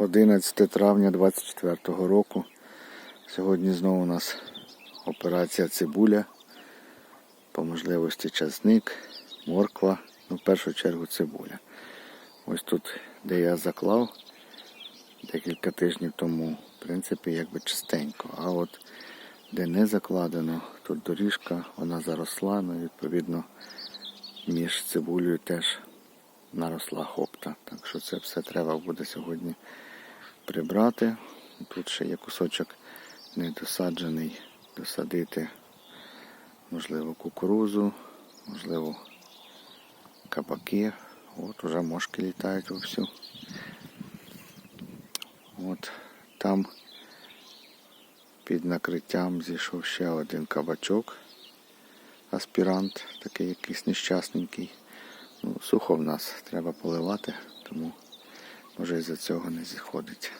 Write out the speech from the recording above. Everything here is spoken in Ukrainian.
11 травня 24 року. Сьогодні знову у нас операція цибуля. По можливості часник, морква, ну в першу чергу цибуля. Ось тут, де я заклав декілька тижнів тому, в принципі, якби чистенько. А от де не закладено, тут доріжка, вона заросла, ну відповідно між цибулею теж наросла хопта. Так що це все треба буде сьогодні прибрати. Тут ще є кусочок недосаджений, досадити, можливо, кукурузу, можливо, кабаки. От уже мошки літають вовсю. От там під накриттям зійшов ще один кабачок. Аспірант, такий якийсь нещасненький. Ну, сухо в нас треба поливати, тому може із-за цього не зіходить.